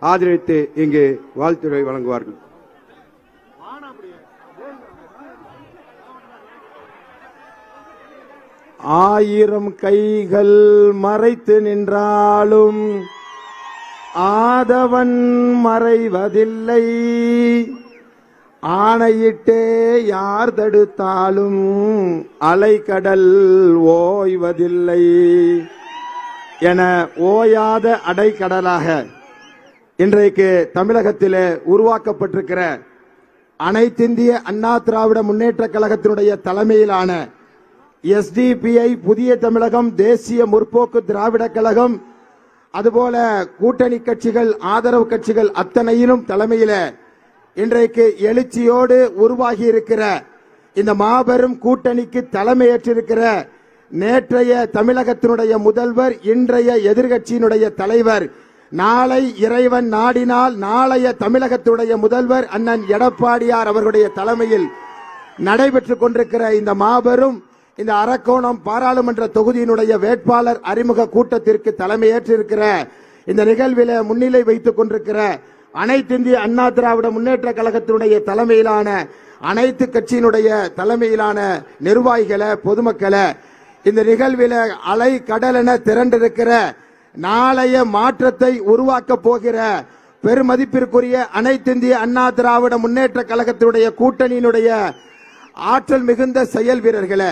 ஆதரித்து இங்கு வாழ்த்துரை வழங்குவார்கள். ஆயிரம் கைகள் மறைத்து நின்றாலும் ஆதவன் மறைவதில்லை. ஆணையிட்டே யார் தடுத்தாலும் அலைக்கடல் ஓய்வதில்லை. என ஓயாத அடைக்கடலாக இன்றைக்கு தமிழகத்திலே உருவாக்கப்பட்டிருக்கிற அனைத்திந்திய அண்ணா திராவிட முன்னேற்ற கழகத்தினுடைய தலைமையிலான எஸ்டிபிஐ புதிய தமிழகம் தேசிய முற்போக்கு திராவிட கழகம் அதுபோல கூட்டணி கட்சிகள் ஆதரவு கட்சிகள் அத்தனையிலும் தலைமையில இன்றைக்கு எழுச்சியோடு உருவாகி இருக்கிற இந்த மாபெரும் கூட்டணிக்கு தலைமையேற்றிருக்கிற நேற்றைய தமிழகத்தினுடைய முதல்வர் இன்றைய எதிர்கட்சியினுடைய தலைவர் நாளை இறைவன் நாடினால் நாளைய தமிழகத்துடைய முதல்வர் அண்ணன் எடப்பாடியார் அவர்களுடைய தலைமையில் நடைபெற்றுக் கொண்டிருக்கிற இந்த மாபெரும் இந்த அரக்கோணம் பாராளுமன்ற தொகுதியினுடைய வேட்பாளர் அறிமுக கூட்டத்திற்கு தலைமையேற்றிருக்கிற இந்த நிகழ்வில முன்னிலை வைத்துக் கொண்டிருக்கிற அனைத்திந்திய அண்ணா திராவிட முன்னேற்ற கழகத்தினுடைய தலைமையிலான அனைத்து கட்சியினுடைய தலைமையிலான நிர்வாகிகளை பொதுமக்களை இந்த நிகழ்வில அலை கடலென திரண்டிருக்கிற நாளைய மாற்றத்தை உருவாக்க போகிற பெருமதிப்பிற்குரிய அனைத்திந்திய அண்ணா திராவிட முன்னேற்ற கழகத்தினுடைய கூட்டணியினுடைய ஆற்றல் மிகுந்த செயல் வீரர்களே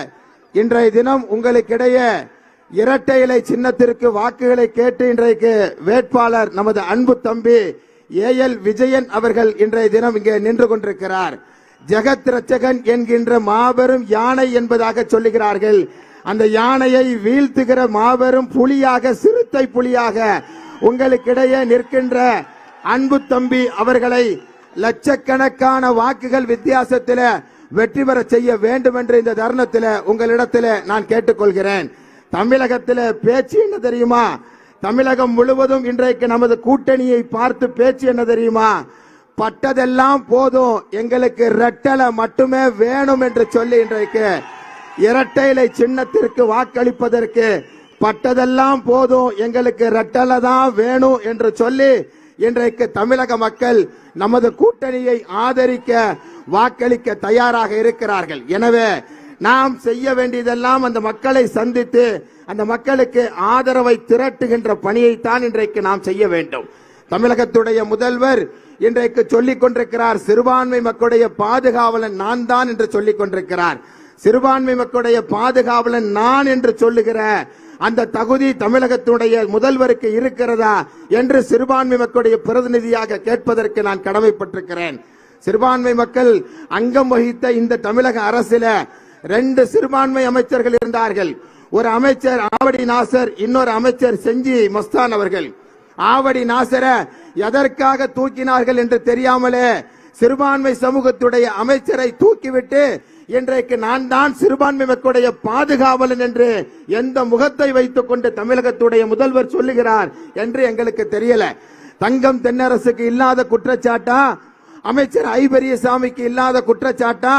இன்றைய தினம் உங்களுக்கிடையே இரட்டை இலை சின்னத்திற்கு வாக்குகளை கேட்டு இன்றைக்கு வேட்பாளர் நமது அன்பு தம்பி ஏ எல் விஜயன் அவர்கள் இன்றைய தினம் இங்கே நின்று கொண்டிருக்கிறார். ஜெகத் ரச்சகன் என்கின்ற மாபெரும் யானை என்பதாக சொல்லுகிறார்கள். அந்த யானையை வீழ்த்துகிற மாபெரும் புலியாக சிறுத்தை புலியாக உங்களுக்கிடையே நிற்கின்ற அன்பு தம்பி அவர்களை லட்சக்கணக்கான வாக்குகள் வித்தியாசத்தில் வெற்றி பெற செய்ய வேண்டும் என்று இந்த தருணத்தில் உங்களிடத்தில் நான் கேட்டுக்கொள்கிறேன். தமிழகத்தில் பேச்சு என்ன தெரியுமா? தமிழகம் முழுவதும் இன்றைக்கு நமது கூட்டணியை பார்த்து பேச்சு என்ன தெரியுமா? பட்டதெல்லாம் போதும் எங்களுக்கு ரெட்டலை மட்டுமே வேணும் என்று சொல்லி இன்றைக்கு இரட்டைலை சின்னத்திற்கு வாக்களிப்பதற்கு பட்டதெல்லாம் போதும். எங்களுக்கு ரெட்டலை தான் வேணும் என்று சொல்லி இன்றைக்கு தமிழக மக்கள் நமது கூட்டணியை ஆதரிக்க வாக்களிக்க தயாராக இருக்கிறார்கள். எனவே நாம் செய்ய வேண்டியதெல்லாம் அந்த மக்களை சந்தித்து அந்த மக்களுக்கு ஆதரவை திரட்டுகின்ற பணியைத்தான் இன்றைக்கு நாம் செய்ய வேண்டும். தமிழகத்துடைய முதல்வர் இன்றைக்கு சொல்லிக் கொண்டிருக்கிறார் சிறுபான்மை மக்களுடைய பாதுகாவலன் நான் தான் என்று சொல்லிக் கொண்டிருக்கிறார். சிறுபான்மை மக்களுடைய பாதுகாவலன் நான் என்று சொல்லுகிற அந்த தகுதி தமிழகத்துடைய முதல்வருக்கு இருக்கிறதா என்று சிறுபான்மை மக்களுடைய பிரதிநிதியாக கேட்பதற்கு நான் கடமைப்பட்டிருக்கிறேன். சிறுபான்மை மக்கள் அங்கம் வகித்த இந்த தமிழக அரசில ரெண்டு சிறுபான்மை அமைச்சர்கள் இருந்தார்கள். ஒரு அமைச்சர் ஆவடி நாசர் இன்னொரு அமைச்சர் செஞ்சி மஸ்தான் அவர்கள். ஆவடி நாசர எதற்காக தூக்கினார்கள் என்று தெரியாமலே சிறுபான்மை சமூகத்துடைய அமைச்சரை தூக்கிவிட்டு இன்றைக்கு நான் தான் சிறுபான்மை மக்களுடைய பாதுகாவலன் என்று எந்த முகத்தை வைத்துக் கொண்டு தமிழகத்துடைய முதல்வர் சொல்லுகிறார் என்று எங்களுக்கு தெரியல. தங்கம் தென்னரசுக்கு இல்லாத குற்றச்சாட்டா? அமைச்சர் ஐபெரியசாமிக்கு இல்லாத குற்றச்சாட்டா?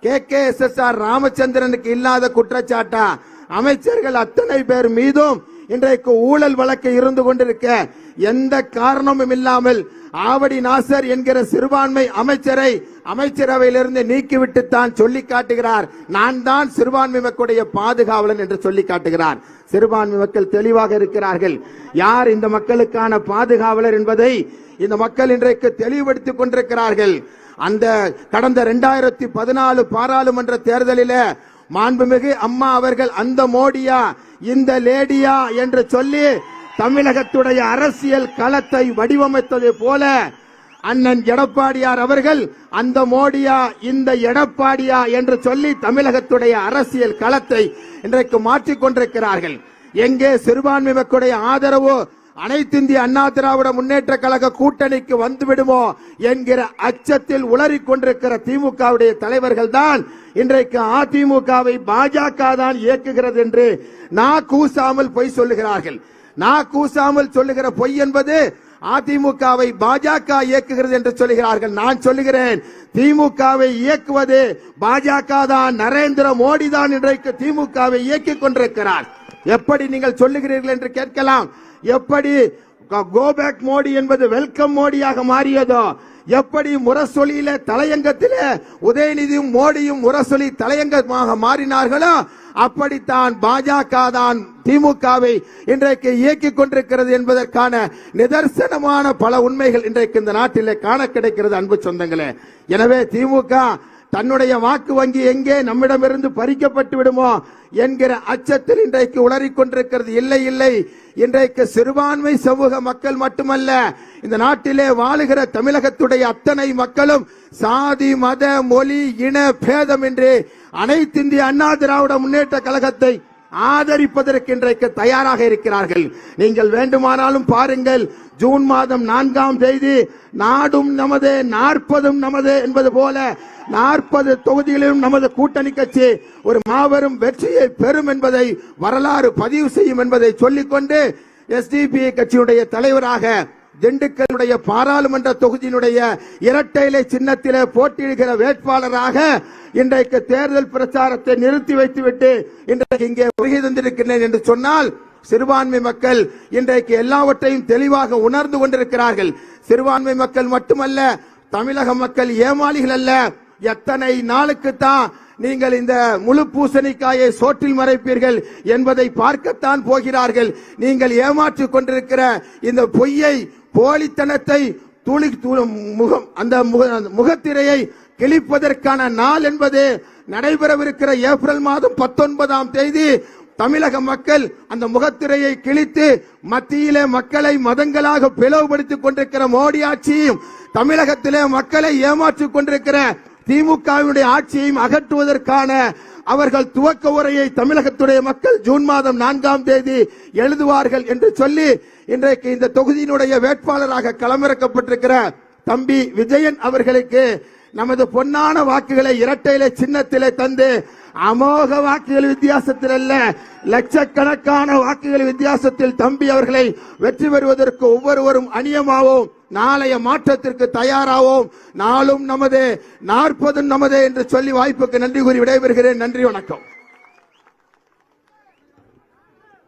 K K S S R ராமச்சந்திரனுக்கு இல்லாத குற்றச்சாட்டா? அமைச்சர்கள் அத்தனை பேர் மீதும் இன்றைக்கு ஊழல் வழக்கு இருந்து கொண்டிருக்க எந்த காரணமும் இல்லாமல் ஆவடி நாசர் என்கிற சிறுபான்மை அமைச்சரை அமைச்சரவையிலிருந்து நீக்கிவிட்டு தான் சொல்லி காட்டுகிறார். நான் தான் சிறுபான்மை மக்களுடைய பாதுகாவலன் என்று சொல்லி காட்டுகிறார். சிறுபான்மை மக்கள் தெளிவாக இருக்கிறார்கள். யார் இந்த மக்களுக்கான பாதுகாவலர் என்பதை இந்த மக்கள் இன்றைக்கு தெளிவுபடுத்திக் கொண்டிருக்கிறார்கள். அந்த கடந்த இரண்டாயிரத்தி பதினாலு பாராளுமன்ற தேர்தலில் மாண்புமிகு அம்மா அவர்கள் அந்த மோடியா இந்த லேடியா என்று சொல்லி தமிழகத்துடைய அரசியல் களத்தை வடிவமைத்ததை போல அண்ணன் எடப்பாடியார் அவர்கள் அந்த மோடியா இந்த எடப்பாடியா என்று சொல்லி தமிழகத்துடைய அரசியல் களத்தை இன்றைக்கு மாற்றிக் கொண்டிருக்கிறார்கள் எங்கே சிறுபான்மை மக்களுடைய ஆதரவு அனைத்திந்திய அண்ணா திராவிட முன்னேற்ற கழக கூட்டணிக்கு வந்துவிடுமோ என்கிற அச்சத்தில் உளறிக் கொண்டிருக்கிற திமுகவுடைய தலைவர்கள் தான் இன்றைக்கு அதிமுகவை பாஜக தான் இயக்குகிறது என்று நான் கூசாமல் பொய் சொல்லுகிறார்கள். நான் கூசாமல் சொல்லுகிற பொய் என்பது அதிமுகவை பாஜக இயக்குகிறது என்று சொல்லுகிறார்கள். நான் சொல்லுகிறேன் திமுகவை இயக்குவது பாஜக தான். நரேந்திர மோடி தான் இன்றைக்கு திமுகவை இயக்கிக் கொண்டிருக்கிறார். எப்படி நீங்கள் சொல்லுகிறீர்கள் என்று கேட்கலாம். எப்படி கோபேக் மோடி என்பது வெல்கம் மோடியாக மாறியதோ எப்படி முரசொலியில தலையங்கத்திலே உதயநிதியும் மோடியும் முரசொலி தலையங்கமாக மாறினார்களோ அப்படித்தான் பாஜக தான் திமுகவை இன்றைக்கு இயக்கிக் கொண்டிருக்கிறது என்பதற்கான நிதர்சனமான பல உண்மைகள் இன்றைக்கு இந்த நாட்டிலே காண கிடைக்கிறது அன்பு சொந்தங்களே. எனவே திமுக தன்னுடைய வாக்கு வங்கி எங்கே நம்மிடமிருந்து பறிக்கப்பட்டு விடுமோ என்கிற அச்சத்தில் இன்றைக்கு உளறிக்கொண்டிருக்கிறது இல்லை இல்லை. இன்றைக்கு சிறுபான்மை சமூக மக்கள் மட்டுமல்ல இந்த நாட்டிலே வாழுகிற தமிழகத்துடைய அத்தனை மக்களும் சாதி மத மொழி இன பேதம் என்று அனைத்து இந்திய அண்ணா திராவிட முன்னேற்ற கழகத்தை ஆதரிப்பதற்கு இன்றைக்கு தயாராக இருக்கிறார்கள். நீங்கள் வேண்டுமானாலும் பாருங்கள் ஜூன் மாதம் நான்காம் தேதி நாடும் நமது நாற்பதும் நமது என்பது போல நாற்பது தொகுதிகளிலும் நமது கூட்டணி கட்சி ஒரு மாபெரும் வெற்றியை பெறும் என்பதை வரலாறு பதிவு செய்யும் என்பதை சொல்லிக்கொண்டு எஸ்டிபி கட்சியுடைய தலைவராக திண்டுக்கல்லுடைய பாராளுமன்ற தொகுதியினுடைய இரட்டை இலை சின்னத்திலே போட்டியிடுகிற வேட்பாளராக இன்றைக்கு தேர்தல் பிரச்சாரத்தை நிறுத்தி வைத்துவிட்டு இன்றைக்கு இங்கே வருகை தந்திருக்கிறேன் என்று சொன்னால் சிறுபான்மை மக்கள் இன்றைக்கு எல்லாவற்றையும் தெளிவாக உணர்ந்து கொண்டிருக்கிறார்கள். சிறுபான்மை மக்கள் மட்டுமல்ல தமிழக மக்கள் ஏமாளிகள் அல்ல. எத்தனை நாளுக்குத்தான் நீங்கள் இந்த முழு பூசணிக்காயை சோற்றில் மறைப்பீர்கள் என்பதை பார்க்கத்தான் போகிறார்கள். நீங்கள் ஏமாற்றிக் கொண்டிருக்கிற இந்த பொய்யை போலித்தனத்தை துளி முகம் அந்த முக- அந்த முகத்திரையை கிழிப்பதற்கான நாள் என்பது நடைபெறவிருக்கிற ஏப்ரல் மாதம் பத்தொன்பதாம் தேதி தமிழக மக்கள் அந்த முகத்திரையை கிழித்து மத்தியிலே மக்களை மதங்களாக பிளவுபடுத்திக் கொண்டிருக்கிற மோடி ஆட்சியும் தமிழகத்திலே மக்களை ஏமாற்றிக் கொண்டிருக்கிற திமுகவினுடைய ஆட்சியையும் அகற்றுவதற்கான அவர்கள் துவக்க உரையை தமிழகத்துடைய மக்கள் ஜூன் மாதம் நான்காம் தேதி எழுதுவார்கள் என்று சொல்லி இன்றைக்கு இந்த தொகுதியினுடைய வேட்பாளராக களமிறக்கப்பட்டிருக்கிற தம்பி விஜயன் அவர்களுக்கு நமது பொன்னான வாக்குகளை இரட்டையில சின்னத்திலே தந்து அமோக வாக்குகள் வித்தியாசத்தில் அல்ல லட்சக்கணக்கான வாக்குகள் வித்தியாசத்தில் தம்பி அவர்களை வெற்றி பெறுவதற்கு ஒவ்வொருவரும் அணியமாவோம். நாளைய மாற்றத்திற்கு தயாராவோம். நாளும் நமது நாற்பதும் நமது என்று சொல்லி வாய்ப்புக்கு நன்றி கூறி விடைபெறுகிறேன். நன்றி வணக்கம்.